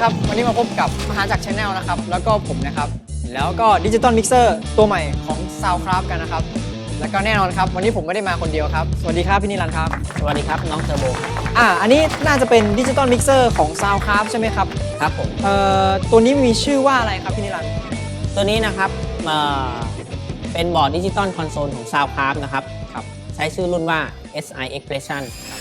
ครับ วันนี้มาพบกับมหาจักรชาแนลนะครับ แล้วก็ผมนะครับ แล้วก็ดิจิตอลมิกเซอร์ตัวใหม่ของ Soundcraft กันนะครับ แล้วก็แน่นอนครับ วันนี้ผมไม่ได้มาคนเดียวครับ สวัสดีครับพี่นิรันดร์ครับ สวัสดีครับน้องเทอร์โบอ่า อันนี้น่าจะเป็นดิจิตอลมิกเซอร์ของ Soundcraft ใช่ไหมครับ ครับผม เอ่อ ตัวนี้มีชื่อว่าอะไรครับพี่นิรันดร์ตัวนี้นะครับเอ่อเป็นบอร์ดดิจิตอลคอนโซลของ Soundcraft นะครับ ครับ ใช้ชื่อรุ่นว่า SI Expression ครับ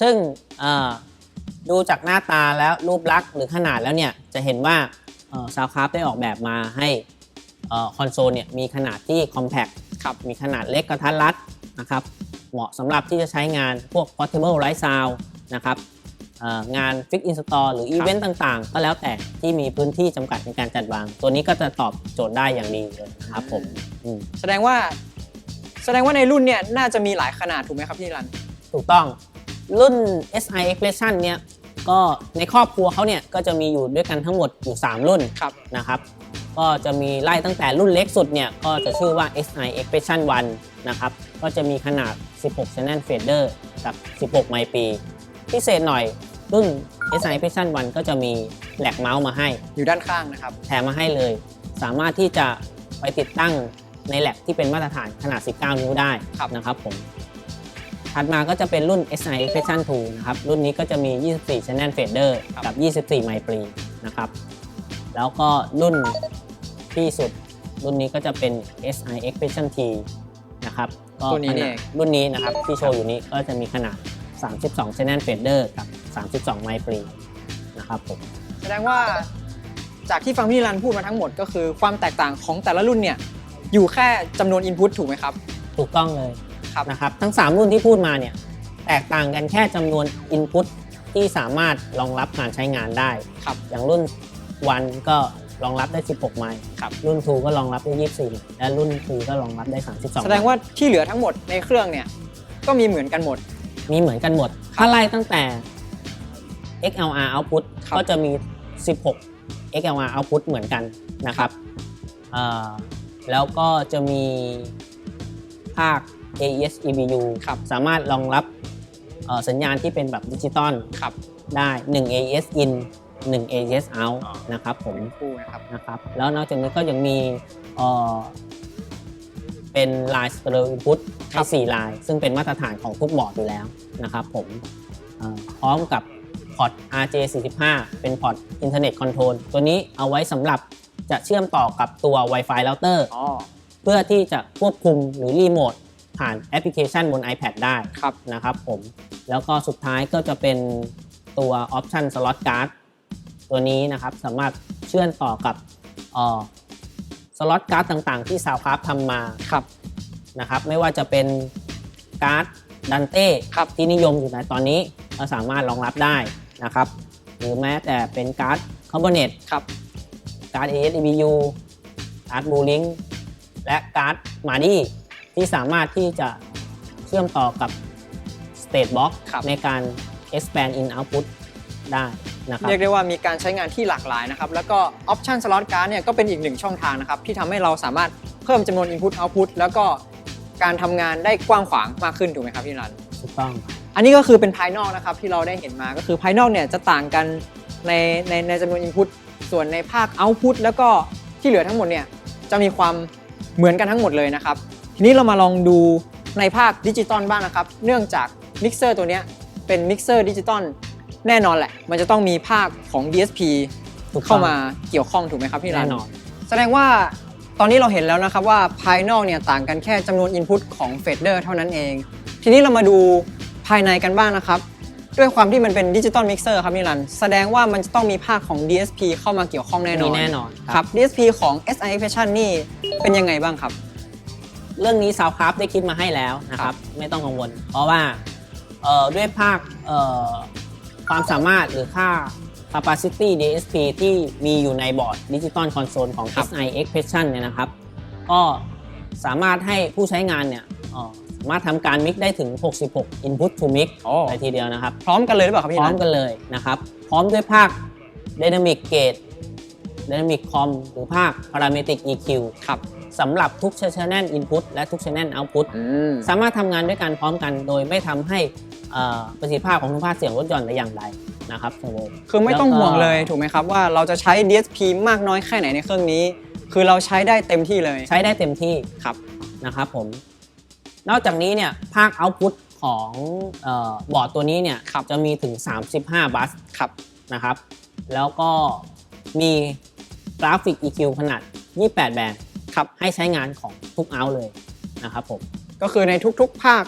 ซึ่งเอ่อดูจากหน้าตาแล้วรูปลักษณ์หรือขนาดแล้วเนี่ยจะเห็นว่าซาวคราฟได้ออกแบบมาให้คอนโซลเนี่ยมีขนาดที่ compact ครับมีขนาดเล็กกระทัดรัดนะครับเหมาะสำหรับที่จะใช้งานพวก portable light sound นะครับเอ่องาน fix install หรืออีเวนต์ต่างๆ ก็แล้วแต่ที่มีพื้นที่จำกัดในการจัดวาง ตัวนี้ก็จะตอบโจทย์ได้อย่างดีเลยนะครับผมอืมแสดงว่าแสดงว่าในรุ่นเนี่ยน่าจะมีหลายขนาดถูกไหมครับพี่นิรันดร์ถูกต้อง รุ่น SI Expression เนี่ยก็ในครอบครัวเขาเนี่ยก็จะมีอยู่ด้วยกันทั้งหมดอยู่ 3 รุ่นครับนะครับ ก็จะมีไล่ตั้งแต่รุ่นเล็กสุดเนี่ยก็จะชื่อว่า SI Expression 1 นะครับ ก็จะมีขนาด 16 Channel Fader กับ 16 ไมปี พิเศษหน่อยรุ่น SI Expression 1 ก็จะมีแหลกเมาส์มาให้ อยู่ด้านข้างนะครับ แถมมาให้เลย สามารถที่จะไปติดตั้งในแลกที่เป็นมาตรฐานขนาด 19 นิ้วได้ครับนะครับผม ถัดมาก็จะเป็นรุ่น SI Expression 2นะครับ รุ่นนี้ก็จะมี 24 Channel Fader กับ 24 ไมปรีนะครับ แล้วก็รุ่นที่สุด รุ่นนี้ก็จะเป็น SI Expression T นะครับก็ตัวนี้นี่ขนาดรุ่นนี้นะครับ ที่โชว์อยู่นี้ก็จะมีขนาด 32 Channel Fader กับ 32 ไมปรีนะครับผมแสดงว่าจากที่ฟังพี่นิรันดร์พูดมาทั้งหมดก็คือความแตกต่างของแต่ละรุ่นเนี่ยอยู่แค่จำนวนอินพุตถูกไหมครับ ถูกต้องเลย ครับ นะครับ ทั้ง 3 รุ่นที่พูดมาเนี่ยแตกต่างกันแค่จำนวน Input ที่สามารถรองรับการใช้งานได้ ครับ อย่างรุ่น 1 ก็รองรับได้ 16 ไมล์ครับ รุ่น 2 ก็รองรับได้ 24 ไมล์และรุ่น 3 ก็รองรับได้ 32 แสดงว่าที่เหลือทั้งหมดในเครื่องเนี่ยก็มีเหมือนกันหมด มีเหมือนกันหมด ถ้าไล่ตั้งแต่ XLR output ครับก็จะมี 16 XLR output เหมือนกันนะครับเอ่อแล้วก็จะมีภาค AES EBU ครับสามารถรองรับเอ่อสัญญาณที่เป็นแบบดิจิตอลครับได้ 1 AES in 1 AES out นะครับผมคู่นะครับนะครับ แล้วนอกจากนี้ก็ยังมีเอ่อเป็น Line Stereo Input ให้4ลาย ซึ่งเป็นมาตรฐานของทุกบอร์ดอยู่แล้วนะครับผมเอ่อพร้อมกับพอร์ต RJ45 เป็นพอร์ต Internet Control ตัวนี้เอาไว้สำหรับจะเชื่อมต่อกับตัว Wi-Fi router อ๋อเพื่อที่จะควบคุมหรือรีโมท ผ่านแอปพลิเคชันบน iPad ได้ครับ นะครับผม แล้วก็สุดท้ายก็จะเป็นตัว Option Slot Card ตัวนี้นะครับสามารถเชื่อมต่อกับสล็อตการ์ดต่างๆ ที่ Soundcraft ทำมาครับนะครับ ไม่ว่าจะเป็นการ์ดดันเต้ครับที่นิยมอยู่ในตอนนี้ก็สามารถรองรับได้นะครับ หรือแม้แต่เป็นการ์ดคอมโบเนตครับการ์ด ASEBU การ์ดบูลิงและการ์ดมาดี ที่สามารถที่จะเชื่อมต่อกับ State Box ครับ ในการ expand in output ได้นะครับ เรียกได้ว่ามีการใช้งานที่หลากหลายนะครับ แล้วก็ Option Slot Card เนี่ยก็เป็นอีกหนึ่งช่องทางนะครับ ที่ทำให้เราสามารถเพิ่มจำนวน Input Output แล้วก็การทำงานได้กว้างขวางมากขึ้นถูกไหมครับพี่รัน ถูกต้องอันนี้ก็คือเป็นภายนอกนะครับที่เราได้เห็นมาก็คือภายนอกเนี่ยจะต่างกันในในในจำนวน Input ส่วนในภาค Output แล้วก็ที่เหลือทั้งหมดเนี่ยจะมีความเหมือนกันทั้งหมดเลยนะครับ ทีนี้เรามาลองดูในภาคดิจิตอลบ้างนะครับ เนื่องจากมิกเซอร์ตัวเนี้ยเป็นมิกเซอร์ดิจิตอลแน่นอนแหละ มันจะต้องมีภาคของ DSP ถูกต้องเข้ามาเกี่ยวข้องถูกไหมครับพี่รัแน่นนอน แสดงว่าตอนนี้เราเห็นแล้วนะครับว่าภายนอกเนี่ยต่างกันแค่จำนวน Input ของเฟดเดอร์เท่านั้นเอง ทีนี้เรามาดูภายในกันบ้างนะครับ ด้วยความที่มันเป็นดิจิตอลมิกเซอร์ครับนิรันดร์แสดงว่ามันจะต้องมีภาคของ DSP เข้ามาเกี่ยวข้องแน่นอนมีแน่นอนครับ DSP ของ SI Expression นี่เป็นยังไงบ้างครับ เรื่องนี้ Soundcraft ได้คิดมาให้แล้วนะครับ ไม่ต้องกังวล เพราะว่าเเอ่อด้วยภาคเอ่อความสามารถหรือค่า capacity DSP ที่มีอยู่ในบอร์ดดิจิตอลคอนโซลของครับ SI Expression เนี่ยนะครับ ก็สามารถให้ผู้ใช้งานเนี่ยเอ่อสามารถทำการ mix ได้ถึง 66 input to mix โอ้เลยทีเดียวนะครับ พร้อมกันเลยหรือเปล่าครับพี่พร้อนัมนกันเลยนะครับ พร้อมด้วยภาค Dynamic Gate Dynamic Com หรือภาค Parametric EQ ครับ สำหรับทุก Channel Input และทุก Channel Output อืมสามารถทำงานด้วยกันพร้อมกัน โดยไม่ทำให้เอ่อประสิทธิภาพของทุกภาคเสียงลดหย่อนแต่อย่างใดนะครับเทอร์โบคือไม่ต้องแล้วก็ห่วงเลยถูกไหมครับว่าเราจะใช้ DSP มากน้อยแค่ไหนในเครื่องนี้ คือเราใช้ได้เต็มที่เลย ใช้ได้เต็มที่ครับนะครับผม นอกจากนี้เนี่ยภาค Output ของเออบอร์ดตัวนี้เนี่ยครับจะมีถึง 35 บัสครับนะครับ แล้วก็มีกราฟิก EQ ขนาด 28 แบน ด์ครับให้ใช้งานของทุกเอาเลยนะครับผมก็คือในทุกๆภาค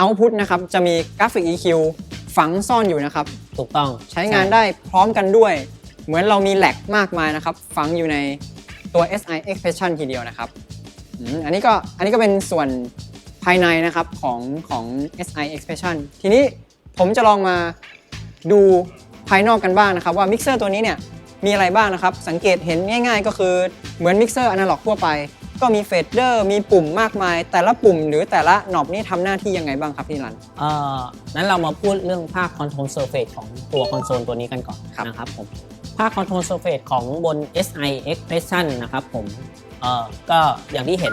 Output นะครับจะมีกราฟิก EQ ฝังซ่อนอยู่นะครับถูกต้องใช้งานได้พร้อมกันด้วย เหมือนเรามีแหลกมากมายนะครับฝังอยู่ในตัว SI Expression ทีเดียวนะครับอืมอันนี้ก็อันนี้ก็เป็นส่วนภายในนะครับของของ SI Expression ทีนี้ผมจะลองมาดูภายนอกกันบ้างนะครับว่ามิกเซอร์ตัวนี้เนี่ย มีอะไรบ้างนะครับ สังเกตเห็นง่าย ๆ ก็คือเหมือนมิกเซอร์อนาล็อกทั่วไป ก็มีเฟดเดอร์มีปุ่มมากมาย แต่ละปุ่มหรือแต่ละหนอบนี่ทำหน้าที่ยังไงบ้างครับพี่รัน เอ่อนั้นเรามาพูดเรื่องภาค Control Surface ของตัวคอนโซลตัวนี้กันก่อนครับนะครับผมภาค Control Surface ของบน SI Expression นะครับผมเอ่อก็อย่างที่เห็น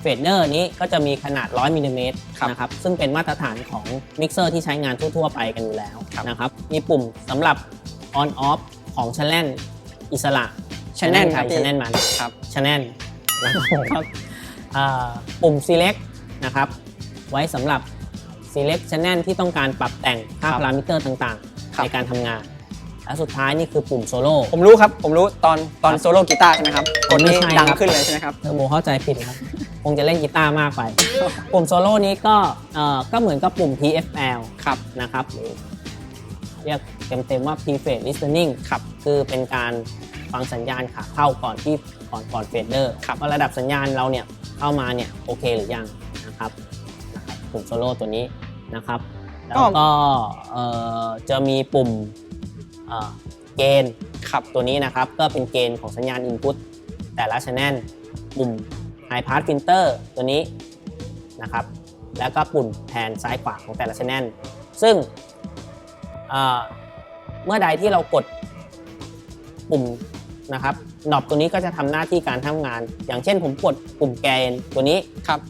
เฟดเดอร์นี้ก็จะมีขนาด 100มิลลิเมตรครับนะครับซึ่งเป็นมาตรฐานของมิกเซอร์ที่ใช้งานทั่วๆไปกันอยู่แล้วครับนะครับมีปุ่มสำหรับ on off ของ channel อิสระ Channel ไทครับยพี่ channel มันครับ channel นะครับอ่าปุ่ม select นะครับ ไว้สำหรับ select channel ที่ต้องการปรับแต่งค่าครับพารามิเตอร์ต่างครัๆบในการทำงาน และสุดท้ายนี่คือปุ่มโซโล่ผมรู้ครับ ผมรู้ตอนตอนครับโซโล่กีตาร์ใช่ไหมครับกดนี้ไม่ใช่ดังครับขึ้นเลยใช่ไหมครับเทอร์โบเข้าใจผิดครับ คงจะเล่นกีตาร์มากไป ปุ่มโซโล่นี้ก็เอ่อก็เหมือนกับปุ่ม TFL ครับนะครับหรือ เรียกเต็มๆว่า Pre-Phase Listening ครับคือเป็นการฟังสัญญาณขาเข้าก่อนที่ก่อนก่อนเฟดเดอร์ครับว่าระดับสัญญาณเราเนี่ยเข้ามาเนี่ยโอเคหรือยังนะครับนะครับปุ่มโซโล่ตัวนี้นะครับ แล้วก็เอ่อจะมีปุ่มเอ่อเกณฑ์ครับตัวนี้นะครับ ก็เป็นเกณฑ์ของสัญญาณ Input แต่ละ Channel ปุ่ม High Pass Filter ตัวนี้นะครับ แล้วก็ปุ่มแทนซ้ายขวาของแต่ละ Channel ซึ่งเอ่อ เมื่อใดที่เรากดปุ่มนะครับหนอบตัวนี้ก็จะทำหน้าที่การทำงาน อย่างเช่น ผมกดปุ่มแกนตัวนี้ครับ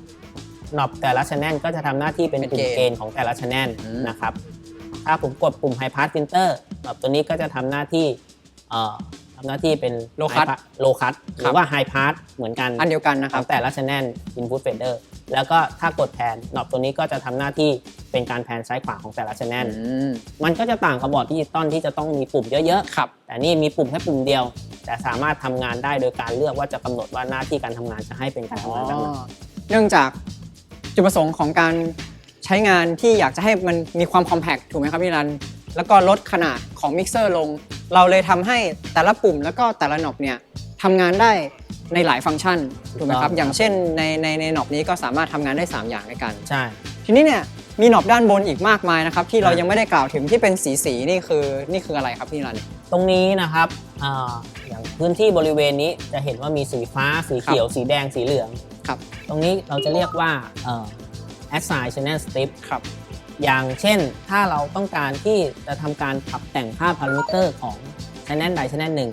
หนอบแต่ละช anel ก็จะทำหน้าที่เป็นเป็นปุ่มเกณฑ์เกณฑ์ของแต่ละช anel อืมนะครับ ถ้าผมกดปุ่ม high pass filter หนอบตัวนี้ก็จะทำหน้าที่เอ่อทำหน้าที่เป็น Low cut low cut หครัรืบอว่า high pass เหมือนกันอันเดียวกันนะคขรัอบงแต่ละ channel input fader แล้วก็ถ้ากดแทนหนอบตัวนี้ก็จะทำหน้าที่เป็นการแทนซ้ายขวาของแต่ละ channel อืมมันก็จะต่างกับบอร์ดดิจิตอลที่จะต้องมีปุ่มเยอะครับๆแต่นี่มีปุ่มแค่ปุ่มเดียว แต่สามารถทำงานได้โดยการเลือกว่าจะกำหนดว่าหน้าที่การทำงานจะให้เป็นการทำงานแบบไหนเนื่องจากจุดประสงค์ของการใช้งานที่อยากจะให้มันมีความคอมแพคถูกไหมครับพี่รัน แล้วก็ลดขนาดของมิกเซอร์ลง เราเลยทำให้แต่ละปุ่มแล้วก็แต่ละหนอบเนี่ย ทำงานได้ในหลายฟังก์ชันถูกไหมครับถูกต้องอย่างเช่นในในในหนอบนี้ก็สามารถทำงานได้ 3 อย่างด้วยกัน ใช่ ทีนี้เนี่ยมีหนอบด้านบนอีกมากมายนะครับ ที่เราอะยังไม่ได้กล่าวถึงที่เป็นสีสีๆนี่คือนี่คืออะไรครับพี่รัน ตรงนี้นะครับอาอย่างพื้นที่บริเวณนี้จะเห็นว่ามีสีฟ้าสีเขียว สีแดงสีเหลืองครับ ตรงนี้เราจะเรียกว่าเอ่อ assign channel strip ครับอย่างเช่นถ้าเราต้องการที่จะทำการปรับแต่งค่าพารามิเตอร์ของ channel ใด channel หนึ่ง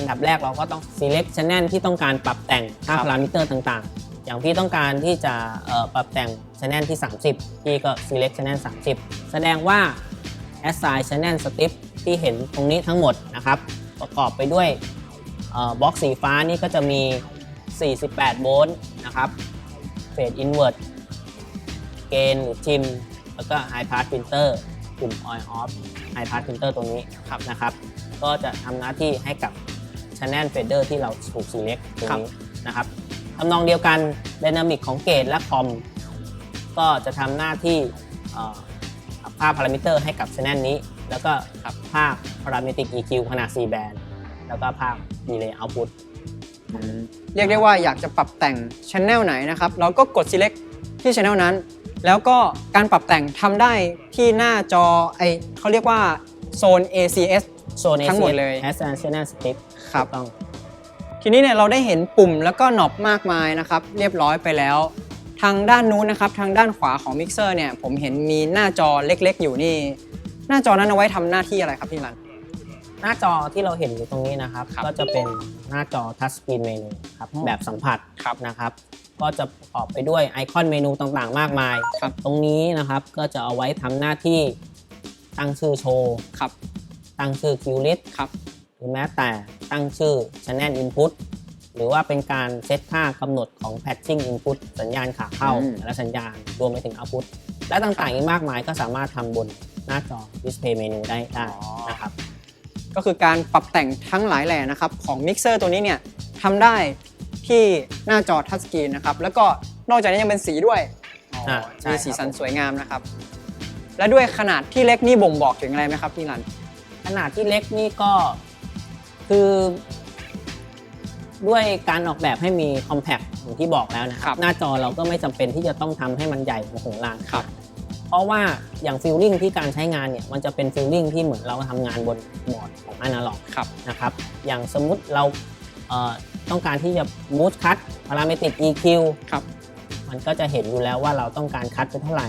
อันดับแรกเราก็ต้อง select channel ที่ต้องการปรับแต่งค่าครับพารามิเตอร์ต่างๆ อย่างพี่ต้องการที่จะเอ่อปรับแต่ง channel ที่ 30 พี่ก็ select channel 30 แสดงว่า assign channel strip ที่เห็นตรงนี้ทั้งหมดนะครับ ประกอบไปด้วยบล็อกสีฟ้านี่ก็จะมี 48 โวลต์นะครับเฟดอินเวอร์เกนหรือทิม แล้วก็ High Pass Filter กลุ่ม On Off High Pass Filter ตรงนี้ครับนะครับ ก็จะทำหน้าที่ให้กับ Channel Fader ที่เราถูก select ตรงครับนี้นะครับทำนองเดียวกัน Dynamic ของเกตและคอมก็จะทำหน้าที่เอ่อภาพพารามิเตอร์ให้กับ Channel นี้ แล้วก็กับภาพ Parametric EQ ขนาด 4 แบนแล้วก็ภาพ Delay Output เรียกได้ว่าอยากจะปรับแต่งช anel ไหนนะครับ เราก็กด select ที่ช anel นั้น แล้วก็การปรับแต่งทำได้ที่หน้าจอไอเขาเรียกว่าโซน ACS โซนทั้งหมดเลยแอสเซนเชียลสติปครับต้องทีนี้เนี่ยเราได้เห็นปุ่มแล้วก็หนอบมากมายนะครับ เรียบร้อยไปแล้ว ทางด้านนู้นนะครับทางด้านขวาของมิกเซอร์เนี่ยผมเห็นมีหน้าจอเล็กๆ อยู่นี่ หน้าจอนั้นเอาไว้ทำหน้าที่อะไรครับพี่รัน หน้าจอที่เราเห็นอยู่ตรงนี้นะครับ ครับก็จะเป็นหน้าจอทัชสกรีนเมนูครับอ๋อแบบสัมผัสครับนะครับ ก็จะประกอบไปด้วยไอคอนเมนูต่างๆ มากมาย ครับ ตรงนี้นะครับก็จะเอาไว้ทำหน้าที่ตั้งชื่อโชว์ ครับตั้งชื่อคิวลิสครับ หรือแม้แต่ตั้งชื่อ Channel Input หรือว่าเป็นการเซตค่ากำหนดของ Patching Input สัญญาณขาเข้า อืมและสัญญาณรวมไปถึง Output และต่างๆอีกมากมายก็สามารถทำบนหน้าจอ Display Menu ได้ได้นะครับ ก็คือการปรับแต่งทั้งหลายแหล่นะครับของมิกเซอร์ตัวนี้เนี่ยทำได้ที่หน้าจอทัชสกรีนนะครับแล้วก็นอกจากนี้ยังเป็นสีด้วยอ๋ออ่าใช่มีครับสีสันสวยงามนะครับ และด้วยขนาดที่เล็กนี่บ่งบอกถึงอะไรไหมครับพี่รัน ขนาดที่เล็กนี่ก็ คือด้วยการออกแบบให้มี compact อย่างที่บอกแล้วนะคครัรับบหน้าจอเราก็ไม่จำเป็นที่จะต้องทำให้มันใหญ่โมโหลานครับ เพราะว่าอย่างฟิลลิ่งที่การใช้งานเนี่ยมันจะเป็นฟิลลิ่งที่เหมือนเราทำงานบนบอร์ดของอนาล็อกครับ นะครับอย่างสมมุติเราเอ่อต้องการที่จะ Mood Cut Parametric EQ ครับ มันก็จะเห็นอยู่แล้วว่าเราต้องการคัดไปเท่าไหร่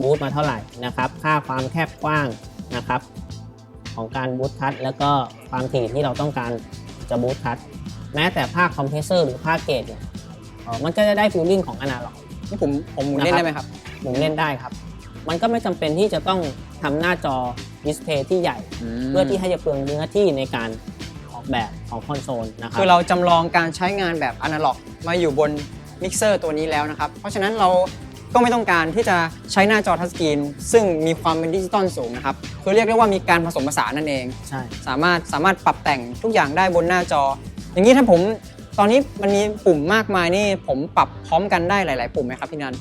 บูตมาเท่าไหร่นะครับ ค่าความแคบกว้างนะครับ ของการบูตคัดแล้วก็ความถี่ที่เราต้องการจะบูตคัดแม้แต่ภาคคอมเพรสเซอร์หรือภาคเกตเนี่ยเอ่อมันก็จะได้ฟิลลิ่งของอนาล็อกนี่ผมผมหมุนเล่นได้ไหมครับหมุนเล่นได้ครับ มันก็ไม่จำเป็นที่จะต้องทำหน้าจอดิสเพย์ที่ใหญ่ เพื่อที่ให้จะเปลืองเนื้อที่ในการออกแบบของคอนโซลนะครัคือเราจำลองการใช้งานแบบอนาล็อกมาอยู่บนมิกเซอร์ตัวนี้แล้วนะครับ เพราะฉะนั้นเรา ก็ไม่ต้องการที่จะใช้หน้าจอทัชสกรีนซึ่งมีความเป็นดิจิตอลสูงนะครับคือเรียกได้ว่ามีการผสมผสานนั่นเอง ใช่ สามารถสามารถปรับแต่งทุกอย่างได้บนหน้าจอ อย่างนี้ถ้าผมตอนนี้มันมีปุ่มมากมายนี่ผมปรับพร้อมกันได้หลาย ๆ ปุ่มไหมครับพี่นัน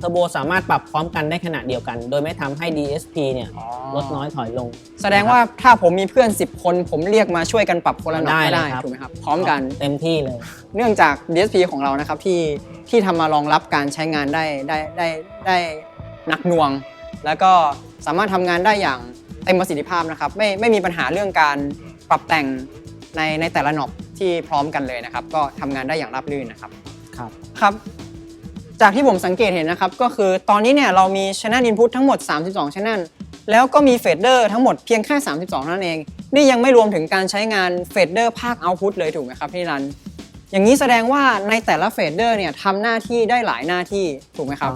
เทอร์โบสามารถปรับพร้อมกันได้ขณะเดียวกัน โดยไม่ทำให้ DSP เนี่ยลดน้อยถอยลง แสดงว่าถ้าผมมีเพื่อน 10 คน ผมเรียกมาช่วยกันปรับคนละหน่อยก็ได้ได้เลยครับ ถูกไหมครับพร้อมกัน เต็มที่เลย เนื่องจาก DSP ของเรานะครับที่ที่ทำมารองรับการใช้งานได้ได้ได้ได้หนักหน่วง แล้วก็สามารถทำงานได้อย่างเต็มประสิทธิภาพนะครับไม่ไม่มีปัญหาเรื่องการปรับแต่งในในแต่ละหนอบที่พร้อมกันเลยนะครับ ก็ทำงานได้อย่างราบรื่นนะครับครับ ครับ จากที่ผมสังเกตเห็นนะครับ ก็คือตอนนี้เนี่ยเรามี Channel Input ทั้งหมด 32 Channel แล้วก็มีเฟดเดอร์ทั้งหมดเพียงแค่ 32เท่านั้นเอง นี่ยังไม่รวมถึงการใช้งานเฟดเดอร์ภาค Output เลยถูกไหมครับพี่รัน อย่างนี้แสดงว่าในแต่ละเฟดเดอร์เนี่ยทำหน้าที่ได้หลายหน้าที่ถูกไหมครับ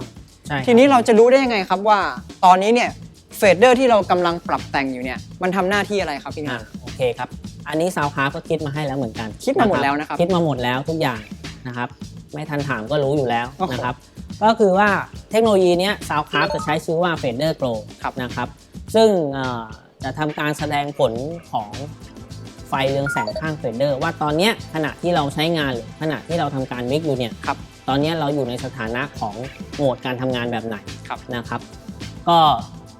ใช่คบทีนี้เราจะรู้ได้ยังไงครับว่า ตอนนี้เนี่ยเฟดเดอร์ที่เรากำลังปรับแต่งอยู่เนี่ยมันทำหน้าที่อะไรครับพี่นัอ่าน โอเคครับ อันนี้ซาวคาก็คิดมาให้แล้วเหมือนกันคิดมาหมดแล้วนะครับ คิดมาหมดแล้วทุกอย่างนะครับ ไม่ทันถามก็รู้อยู่แล้วโอ้โหนะครับ ก็คือว่าเทคโนโลยีเนี้ยซาวคาจะใช้ชื่อว่า Fader Glow ครับนะครับ ซึ่งเอ่อจะทำการแสดงผลของไฟเรืองแสงข้างเฟดเดอร์ ว่าตอนเนี้ยขณะที่เราใช้งานหรือขณะที่เราทำการมิกอยู่เนี่ยครับตอนเนี้ยเราอยู่ในสถานะของโหมดการทำงานแบบไหนครับนะครับ ก็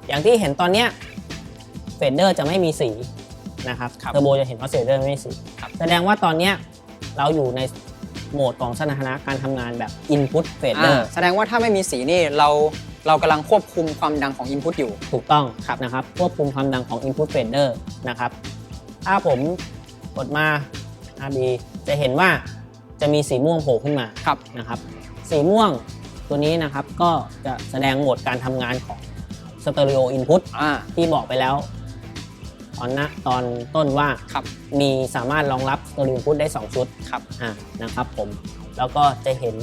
อย่างที่เห็นตอนเนี้ยเฟดเดอร์จะไม่มีสีนะครับครับเทอร์โบจะเห็นว่าเฟดเดอร์ไม่มีสีครับแสดงว่าตอนเนี้ยเราอยู่ใน โหมดของสถานะการทำงานแบบ Input Fader อ่า แสดงว่าถ้าไม่มีสีนี่เราเรากำลังควบคุมความดังของ Input อยู่ ถูกต้องครับนะครับควบคุมความดังของ Input Fader นะครับ ถ้าผมกดมา RB จะเห็นว่าจะมีสีม่วงโผล่ขึ้นมาครับ นะครับ สีม่วงตัวนี้นะครับ ก็จะแสดงโหมดการทำงานของ Stereo Input อ่า ที่บอกไปแล้ว ตอนนะตอนต้นว่าครับมีสามารถรองรับ Stereo Input ได้ 2 ชุดครับอ่านะครับผมแล้วก็จะเห็น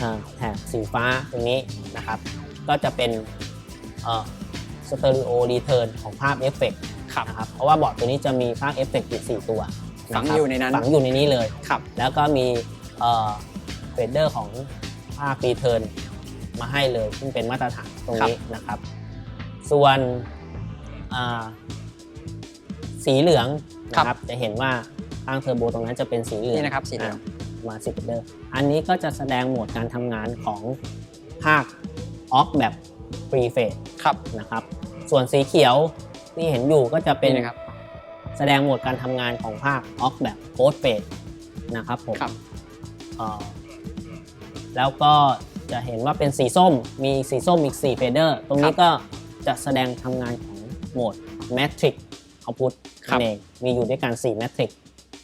อ่าแถบสีฟ้าตรงนี้นะครับ ก็จะเป็นสเตอริโอรีเทิร์นของภาพเอฟเฟกต์ครับนะครับเพราะว่าบอร์ดตัวนี้จะมีภาพเอฟเฟกต์อยู่ 4 ตัวฝังะครับอยู่ในนั้นฝังอยู่ในนี้เลยครับแล้วก็มีเฟดเดอร์ของภาพรีเทิร์นมาให้เลย ซึ่งเป็นมาตรฐานตรงนี้นะครับ ส่วนอ่า สีเหลืองนะครับ จะเห็นว่าข้างเทอร์โบตรงนั้นจะเป็นสีเหลืองนี่นะครับสีเหลืองมาสิบเดอร์อันนี้ก็จะแสดงโหมดการทำงานของภาคออกแบบฟรีเฟสครับนะครับ ส่วนสีเขียวที่เห็นอยู่ก็จะเป็นนี่นะครับ แสดงโหมดการทำงานของภาคออกแบบโพสเฟสนะครับผมครับ เอ่อแล้วก็จะเห็นว่าเป็นสีส้มมีสีส้มอีก4เฟเดอร์ ตรงนี้ก็จะแสดงทำงานของโหมด Matrix Output ครั บนั่นเองมีอยู่ด้วยกัน4 Matrix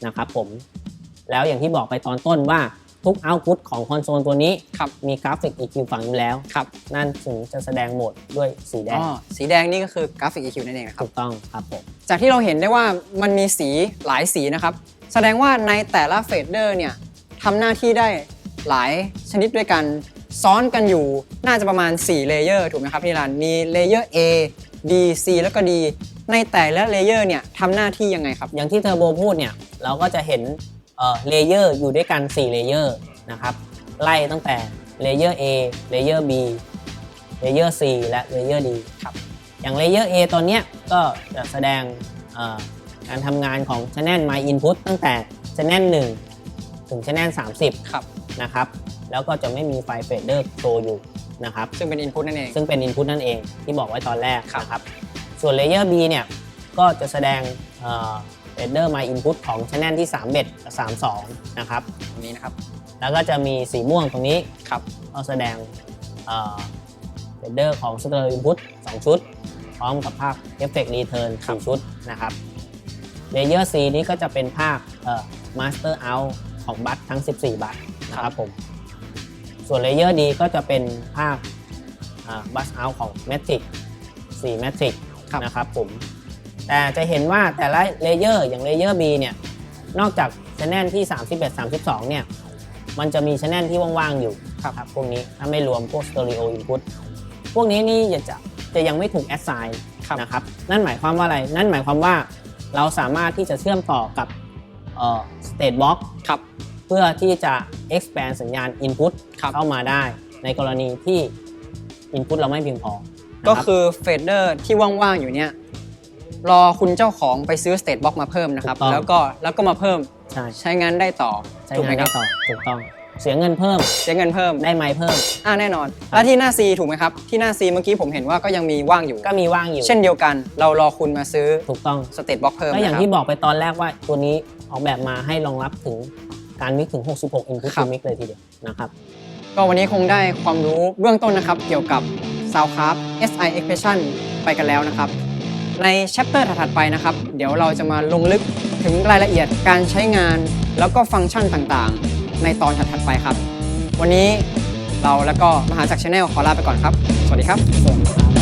นะครับผม แล้วอย่างที่บอกไปตอนต้นว่าทุก Output ของคอนโซลตัวนี้ครับมีกราฟิก EQ ฝังอยู่แล้วครับนั่นถึงจะแสดงโหมดด้วยสีแดอ๋งอสีแดงนี่ก็คือกราฟิก EQ นั่นเองนะครับถูกต้องครับผมจากที่เราเห็นได้ว่ามันมีสีหลายสีนะครับ แสดงว่าในแต่ละเฟดเดอร์เนี่ยทำหน้าที่ได้หลายชนิดด้วยกันซ้อนกันอยู่น่าจะประมาณ 4 เลเยอร์ถูกไหมครับพี่รันมีเลเยอร์ A D C แล้วก็ D ในแต่ละเลเยอร์เนี่ยทำหน้าที่ยังไงครับ อย่างที่เทอร์โบพูดเนี่ยเราก็จะเห็นเลเยอร์อยู่ด้วยกัน 4 เลเยอร์นะครับไล่ตั้งแต่เลเยอร์ A เลเยอร์ B เลเยอร์ C และเลเยอร์ D ครับอย่างเลเยอร์ A ตอนเนี้ยก็จะแสดงเอ่อการทำงานของ Channel My Input ตั้งแต่ Channel 1 ถึง Channel 30ครับนะครับแล้วก็จะไม่มีไฟเฟดเดอร์โชว์อยู่นะครับซึ่งเป็น Input นั่นเองซึ่งเป็น Input นั่นเองที่บอกไว้ตอนแรกครับนะครับ ส่วน Layer B เนี่ยก็จะแสดงเอ่อ Header My Input ของ Channel ที่3เบ็ดกับ32 นะครับตรงนี้นะครับ แล้วก็จะมีสีม่วงตรงนี้ครับก็แสดงเอ่อ Header ของ Stereo Input 2ชุด พร้อมกับภาค Effect Return 4ชุดนะครับ Layer C นี้ก็จะเป็นภาคเอ่อ Master Out ของบัตทั้ง 14 บัตนะครับผมส่วน Layer D ก็จะเป็นภาคบัสเอาของ Matrix 4 Matrix ครับ นะครับผม แต่จะเห็นว่าแต่ละ Layer อย่าง Layer B เนี่ยนอกจาก Channel ที่ 31 32 เนี่ย มันจะมี Channel ที่ว่างๆอยู่ครับครับพวกนี้ถ้าไม่รวมพวก Stereo Input พวกนี้นี่จะจะยังไม่ถูก assign ครับนะครับนั่นหมายความว่าอะไร นั่นหมายความว่าเราสามารถที่จะเชื่อมต่อกับเอ่อ State Box ครับเพื่อที่จะ expand สัญญาณ input ครับเข้ามาได้ ในกรณีที่ input เราไม่เพียงพอนะ ก็รับคือเฟดเดอร์ที่ว่างๆอยู่เนี่ยรอคุณเจ้าของไปซื้อ State Box มาเพิ่มนะครับ ถูกต้อง แล้วก็แล้วก็มาเพิ่มใช่ใช้งานได้ต่อใช้ถูกไหมงานคได้รับต่อถูกต้อง เสียเงินเพิ่มเสียเงินเพิ่มได้ไม้เพิ่ม อ่าแน่นอน แล้วที่หน้า C ถูกไหมครับ ที่หน้า C เมื่อกี้ผมเห็นว่าก็ยังมีว่างอยู่ ก็มีว่างอยู่เช่นเดียวกันเรารอคุณมาซื้อถูกต้อง State Box เพิ่มก็อย่างนะครับที่บอกไปตอนแรกว่าตัวนี้ออกแบบมาให้รองรับถึงการมิกถึง 66 input ครับ to mix เลยทีเดียวนะครับ ก็วันนี้คงได้ความรู้เบื้องต้นนะครับ เกี่ยวกับ Soundcraft SI Expression ไปกันแล้วนะครับ ในแชปเตอร์ถัดๆไปนะครับ เดี๋ยวเราจะมาลงลึกถึงรายละเอียดการใช้งาน แล้วก็ฟังก์ชันต่างๆ ในตอนถัดๆไปครับ วันนี้เราแล้วก็มหาจักรชาแนลขอลาไปก่อนครับ สวัสดีครับสวัสดีครับ